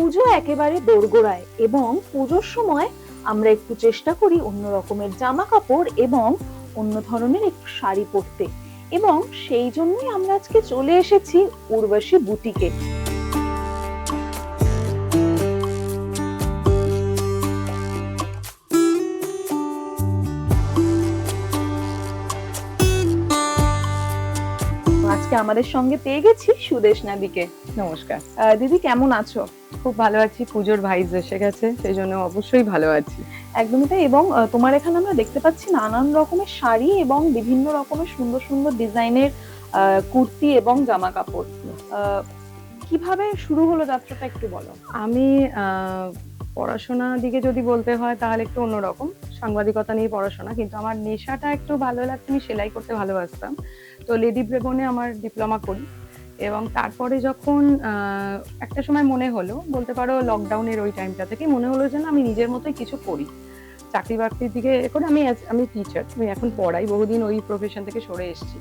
পুজো একেবারে দোরগোড়ায় এবং পুজোর সময় আমরা একটু চেষ্টা করি অন্য রকমের জামা কাপড় এবং অন্য ধরনের একটু শাড়ি পরতে। এবং সেই জন্যই আমরা আজকে চলে এসেছি উর্বশী বুটিকে। আজকে আমাদের সঙ্গে পেয়ে গেছি সুদেশ নাদিকে। নমস্কার। দিদি কেমন আছো? খুব ভালো আছি পুজোর ভাইজ এসে গেছে সেই জন্য অবশ্যই ভালো আছি। একদমই তাই এবং তোমার এখানে আমরা দেখতে পাচ্ছি নানান রকমের শাড়ি এবং বিভিন্ন রকমের সুন্দর সুন্দর ডিজাইনের কুর্তি এবং জামা কাপড় কীভাবে শুরু হলো যাত্রাটা একটু বলো। আমি আহ, পড়াশোনা দিকে যদি বলতে হয় তাহলে একটু অন্যরকম। সাংবাদিকতা নিয়ে পড়াশোনা কিন্তু আমার নেশাটা একটু ভালো লাগতো আমি সেলাই করতে ভালোবাসতাম। তো লেডি ব্রেবনে আমার ডিপ্লোমা করি। এবং তারপরে যখন একটা সময় মনে হলো বলতে পারো লকডাউনের ওই টাইমটা থেকে মনে হলো যে না আমি নিজের মতোই কিছু করি। চাকরি বাকরির দিকে এ করে আমি আমি টিচার আমি এখন পড়াই বহুদিন ওই প্রফেশন থেকে সরে এসেছি।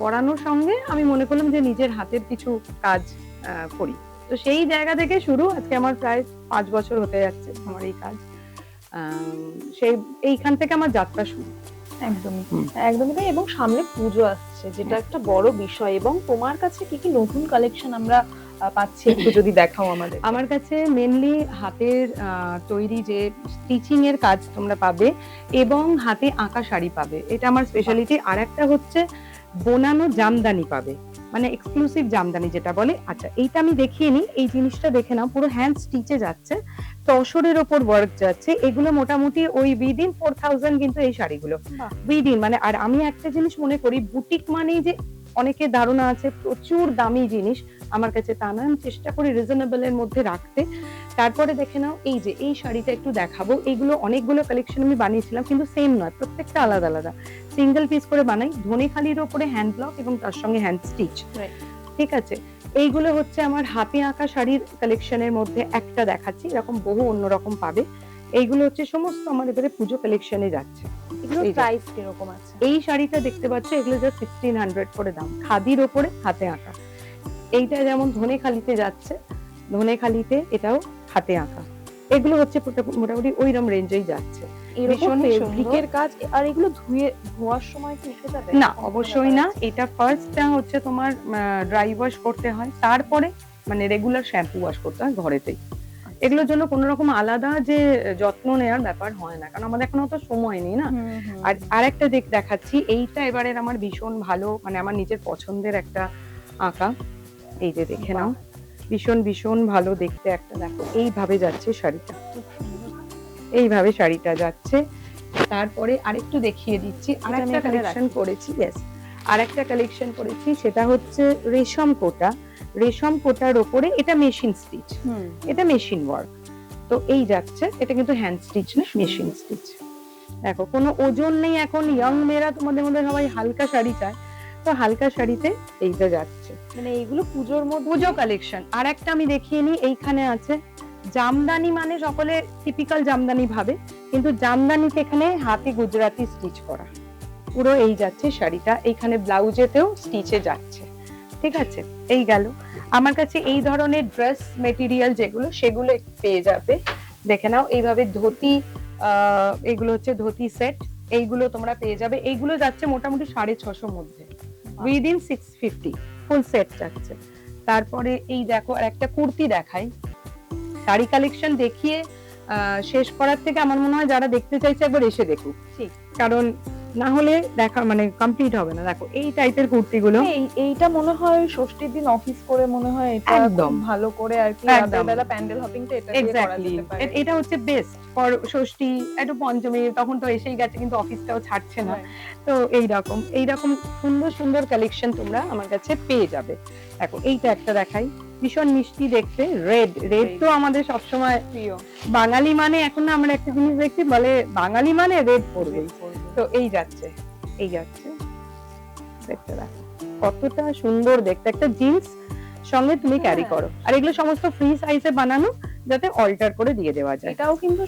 পড়ানোর সঙ্গে আমি মনে করলাম যে নিজের হাতের কিছু কাজ করি। তো সেই জায়গা থেকে শুরু আজকে আমার প্রায় পাঁচ বছর হতে যাচ্ছে আমার এই কাজ। সেই এইখান থেকে আমার যাত্রা শুরু। একদমই। একদমই তাই এবং সামনে পুজো আসছে। যেটা একটা বড় বিষয়। এবং তোমার কাছে কি কি নতুন কালেকশন আমরা পাচ্ছি একটু যদি দেখাও আমাদের? আমার কাছে মেনলি হাতের তৈরি যে স্টিচিং এর কাজ তোমরা পাবে এবং হাতে আঁকা শাড়ি পাবে। এটা আমার স্পেশালিটি আর একটা হচ্ছে বোনানো জামদানি পাবে। মানে এক্সক্লুসিভ জামদানি যেটা বলে। আচ্ছা এইটা আমি দেখিয়ে নিই। এই জিনিসটা দেখে নাও। পুরো হ্যান্ড স্টিচে যাচ্ছে। তসরের ওপর ওয়ার্ক যাচ্ছে এগুলো মোটামুটি ওই উইদিন ফোর থাউজেন্ড কিন্তু এই শাড়িগুলো। উইদিন মানে আর আমি একটা জিনিস মনে করি বুটিক মানেই যে অনেকের ধারণা আছে প্রচুর দামি জিনিস আমার কাছে তা না আমি চেষ্টা করি রিজনেবল এর মধ্যে রাখতে। তারপরে দেখে নাও এই যে এই শাড়িটা একটু দেখাবো এইগুলো অনেকগুলো কালেকশন আমি বানিয়েছিলাম কিন্তু সেম নয় প্রত্যেকটা আলাদা আলাদা। সিঙ্গেল পিস করে বানাই ধনেখালির ওপরে হ্যান্ড ব্লক এবং তার সঙ্গে হ্যান্ড স্টিচ. ঠিক আছে? এইগুলো হচ্ছে আমার হাতে আঁকা শাড়ির কালেকশনের মধ্যে একটা দেখাচ্ছি এরকম বহু অন্যরকম পাবে। এইগুলো হচ্ছে সমস্ত আমার এবারে পুজো কালেকশনে যাচ্ছে। এগুলো এই প্রাইস কীরকম আছে? এই শাড়িটা দেখতে পাচ্ছ এগুলো যা সিক্সটিন হান্ড্রেড করে দাম। খাদির ওপরে হাতে আঁকা। এইটা যেমন ধনেখালিতে যাচ্ছে ধনেখালিতে এটাও হাতে আঁকা। এগুলো হচ্ছে মোটা- মোটামুটি ওইরকম রেঞ্জেই যাচ্ছে। এরকম ফেব্রিকের কাজ আর এগুলো ধুয়ে ধোয়ার সময় কি যাবে? না অবশ্যই না। এটা ফার্স্টটা হচ্ছে তোমার ড্রাই ওয়াশ করতে হয়। তারপরে মানে রেগুলার শ্যাম্পু ওয়াশ করতে হয় ঘরেতেই। এগুলোর জন্য কোনো রকম আলাদা যে যত্ন নেওয়ার ব্যাপার হয় না। কারণ আমাদের এখন অত সময় নেই না? আর আরেকটা দেখ দেখাচ্ছি এইটা এবারের আমার ভীষণ ভালো মানে আমার নিজের পছন্দের একটা আঁকা। এই যে দেখে নাও। ভীষণ ভীষণ ভালো দেখতে একটা দেখো এইভাবে যাচ্ছে শাড়িটা। এইভাবে শাড়িটা যাচ্ছে। তারপরে আরেকটু দেখিয়ে দিচ্ছি। আরেকটা এখানে কালেকশন করেছি ইয়েস আরেকটা কালেকশন করেছি সেটা হচ্ছে রেশম কোটা। রেশম কোটার ওপরে এটা মেশিন স্টিচ এটা মেশিন ওয়ার্ক তো এই যাচ্ছে এটা কিন্তু হ্যান্ড স্টিচ না মেশিন স্টিচ দেখো কোনো ওজন নেই এখন ইয়ং মেয়েরা তোমাদের মধ্যে সবাই হালকা শাড়ি চায়। তো হালকা শাড়িতে এইটা যাচ্ছে। মানে এইগুলো পুজোর মধ্যে পুজো কালেকশন আর একটা আমি দেখিয়ে নিই এইখানে আছে। জামদানি মানে সকলে টিপিক্যাল জামদানি ভাবে, কিন্তু জামদানিতে এখানে হাতে গুজরাটি স্টিচ করা। পুরো এই যাচ্ছে শাড়িটা, এইখানে ব্লাউজেতেও স্টিচে যাচ্ছে। ঠিক আছে? এই গেল। আমার কাছে এই ধরনের ড্রেস মেটেরিয়াল যেগুলো, সেগুলো পেয়ে যাবে। দেখে নাও, এইভাবে ধুতি এগুলো হচ্ছে ধুতি সেট এইগুলো তোমরা পেয়ে যাবে। এইগুলো যাচ্ছে মোটামুটি সাড়ে ছশো মধ্যে। Within six fifty full set যাচ্ছে। তারপরে এই দেখো আর একটা কুর্তি দেখাই। শাড়ি কালেকশন দেখিয়ে শেষ করার থেকে আমার মনে হয় যারা দেখতে চাইছে একবার এসে দেখুক। কারণ না হলে দেখা মানে কমপ্লিট হবে না। দেখো এই টাইপের কুর্তিগুলো। এই এইটা মনে হয় ষষ্ঠীর দিন অফিস করে মনে হয় এটা একদম। ভালো করে আর কি। রাতের প্যান্ডেল হপিংটা এটা করা এক্স্যাক্টলি এটা হচ্ছে বেস্ট ফর ষষ্ঠী একটু পঞ্চমী তখন তো এসেই গেছে কিন্তু অফিসটাও ছাড়ছে না। তো এই রকম এই রকম সুন্দর সুন্দর কালেকশন তোমরা আমার কাছে পেয়ে যাবে। দেখো এইটা একটা দেখাই। ভীষণ মিষ্টি দেখতে রেড রেড তো আমাদের সবসময় প্রিয়। বাঙালি মানে এখন না আমরা একটা জিনিস দেখছি বলে বাঙালি মানে রেড পরবেই তো এই যাচ্ছে এই যাচ্ছে। দেখতে দেখো কতটা সুন্দর দেখতে। একটা জিন্স সঙ্গে তুমি ক্যারি। করো। আর এগুলো সমস্ত ফ্রি সাইজে বানানো যাতে অল্টার করে দিয়ে দেওয়া যায়। এটাও কিন্তু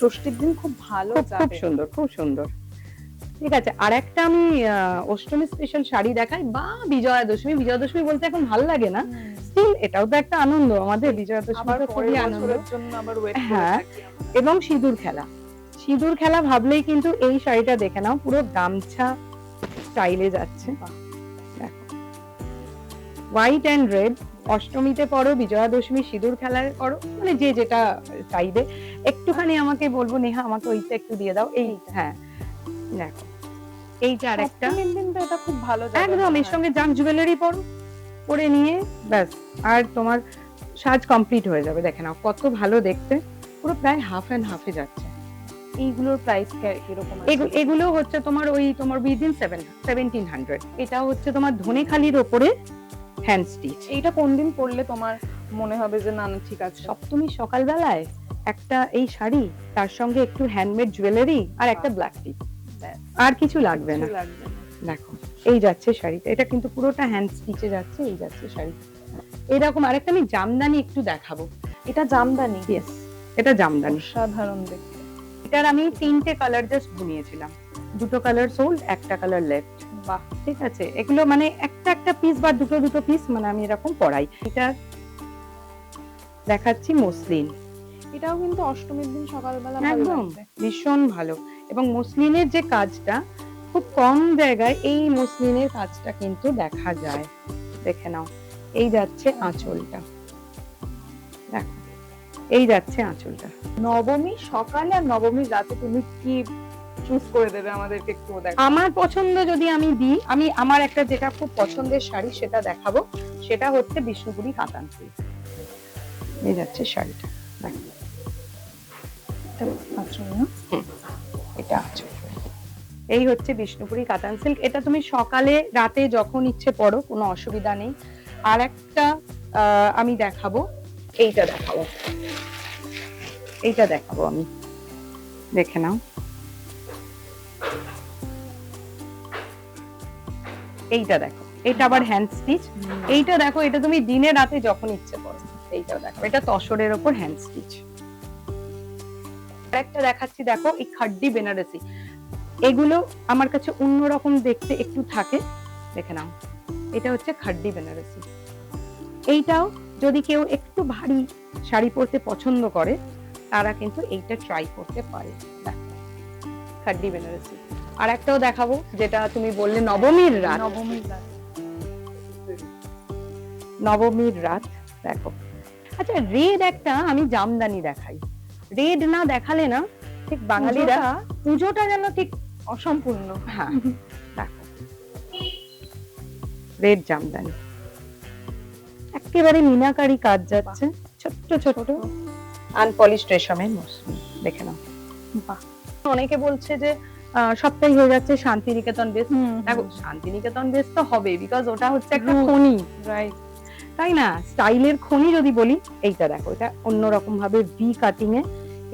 ষষ্ঠীর দিন খুব ভালো খুব খুব সুন্দর খুব সুন্দর। ঠিক আছে আর একটা আমি আহ, অষ্টমী স্পেশাল শাড়ি দেখাই। বা বিজয়া দশমী বিজয়া দশমী বলতে এখন ভালো লাগে না। স্টিল এটাও তো একটা আনন্দ আমাদের বিজয়া খুবই আনন্দ। হ্যাঁ। এবং সিঁদুর খেলা। সিঁদুর খেলা ভাবলেই কিন্তু এই শাড়িটা দেখে নাও পুরো গামছা স্টাইলে যাচ্ছে। দেখো। হোয়াইট অ্যান্ড রেড অষ্টমীতে পরো বিজয়া দশমী সিঁদুর খেলায় করো মানে যে যেটা চাইবে। একটুখানি আমাকে বলব নেহা আমাকে ওইটা একটু দিয়ে দাও। এই হ্যাঁ দেখো। এইটা আর একটা সপ্তমীর দিন তো এটা খুব ভালো একদম এর সঙ্গে জাম জুয়েলারি পরো। পরে নিয়ে ব্যাস আর তোমার সাজ কমপ্লিট হয়ে যাবে। দেখে নাও কত ভালো দেখতে। পুরো প্রায় হাফ অ্যান্ড হাফে যাচ্ছে। এইগুলোর প্রাইস কীরকম এগুলো হচ্ছে তোমার ওই তোমার উইদিন সেভেন সেভেন্টিন হান্ড্রেড এটা হচ্ছে তোমার ধনেখালির ওপরে হ্যান্ড স্টিচ এইটা কোন দিন পরলে তোমার মনে হবে যে না না ঠিক আছে সপ্তমী সকালবেলায় একটা এই শাড়ি তার সঙ্গে একটু হ্যান্ডমেড জুয়েলারি আর একটা ব্ল্যাক টি আর কিছু লাগবে না। কিছু লাগবে না। দেখো এই যাচ্ছে শাড়িটা। এটা কিন্তু পুরোটা হ্যান্ড স্টিচে যাচ্ছে এই যাচ্ছে শাড়ি এরকম আরেকটা আমি জামদানি একটু দেখাবো। এটা জামদানি? ইয়েস এটা জামদানি। সাধারণ দেখতে। এটার আমি তিনটে কালার জাস্ট বুনিয়েছিলাম। দুটো কালার সোল্ড একটা কালার লেফট বাহ। ঠিক আছে? এগুলো মানে একটা একটা পিস বা দুটো দুটো পিস মানে আমি এরকম পড়াই এটা দেখাচ্ছি মসলিন। এটাও কিন্তু অষ্টমীর দিন সকালবেলা একদম ভীষণ ভালো। এবং মসলিনের যে কাজটা খুব কম জায়গায় এই মসলিনের কাজটা কিন্তু দেখা যায়। দেখে নাও এই যাচ্ছে আঁচলটা। দেখো এই যাচ্ছে আঁচলটা। নবমী সকালে আর নবমী রাতে তুমি কি চুজ করে দেবে আমাদেরকে একটু দেখো। আমার পছন্দ যদি আমি দিই আমি আমার একটা যেটা খুব পছন্দের শাড়ি সেটা দেখাবো সেটা হচ্ছে বিষ্ণুপুরি কাতান এই যাচ্ছে শাড়িটা দেখো। না? এটা আঁচল। এই হচ্ছে বিষ্ণুপুরি কাতান সিল্ক। এটা তুমি সকালে রাতে যখন ইচ্ছে পড়ো কোনো অসুবিধা নেই। আর একটা আমি দেখাবো। এইটা দেখাবো। এইটা দেখাবো আমি। দেখে নাও। এইটা দেখো। এটা আবার হ্যান্ড স্টিচ এইটা দেখো এটা তুমি দিনে রাতে যখন ইচ্ছে করো এইটা দেখো। এটা তসরের ওপর হ্যান্ড স্টিচ একটা দেখাচ্ছি দেখো এই খাড্ডি বেনারসি। এগুলো আমার কাছে অন্যরকম দেখতে একটু থাকে। দেখে নাও। এটা হচ্ছে খাড্ডি বেনারসি। এইটাও যদি কেউ একটু ভারী শাড়ি পরতে পছন্দ করে তারা কিন্তু এইটা ট্রাই করতে পারে। দেখো খাড্ডি বেনারসি। আর একটাও দেখাবো যেটা তুমি বললে নবমীর রাত। নবমীর রাত। নবমীর রাত দেখো। আচ্ছা রেড একটা আমি জামদানি দেখাই। রেড না দেখালে না ঠিক বাঙালিরা পুজোটা পুজোটা যেন ঠিক অসম্পূর্ণ। হ্যাঁ। দেখো। রেড জামদানি একেবারে মিনাকারি কাজ যাচ্ছে। ছোট্ট ছোট্ট। আনপলিশ রেশমের মৌসুমি। দেখে নাও। বাহ। অনেকে বলছে যে সবটাই হয়ে যাচ্ছে শান্তিনিকেতন বেস। দেখো শান্তিনিকেতন বেস তো হবে বিকজ ওটা হচ্ছে একটা খনি। রাইট তাই না? স্টাইলের খনি যদি বলি এইটা দেখো এটা অন্যরকম ভাবে ভি কাটিং এ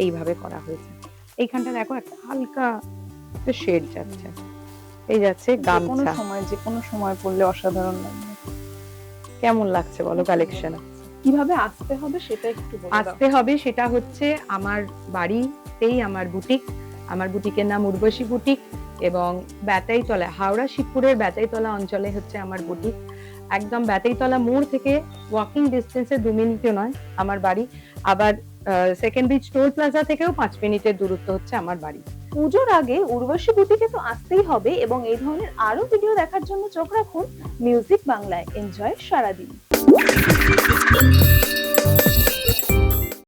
এইভাবে করা হয়েছে। এইখানটা দেখো একটা হালকা শেড যাচ্ছে। এই যাচ্ছে যে কোনো সময় যে কোনো সময় পড়লে অসাধারণ লাগবে কেমন লাগছে বলো কালেকশন কীভাবে আসতে হবে সেটা একটু বলে আসতে হবে সেটা হচ্ছে আমার বাড়িতেই আমার বুটিক আমার বুটিকের নাম উর্বশী বুটিক এবং ব্যাতাইতলা হাওড়া শিবপুরের ব্যাতাইতলা অঞ্চলে হচ্ছে আমার বুটিক একদম ব্যাতাইতলা মোড় থেকে ওয়াকিং ডিস্টেন্সে দু মিনিটে নয় আমার বাড়ি। আবার সেকেন্ড ব্রিজ টোল প্লাজা থেকেও পাঁচ মিনিটের দূরত্ব হচ্ছে আমার বাড়ি। পুজোর আগে উর্বশী বুটিকে তো আসতেই হবে এবং এই ধরনের আরও ভিডিও দেখার জন্য চোখ রাখুন মিউজিক বাংলায়। এনজয় সারাদিন।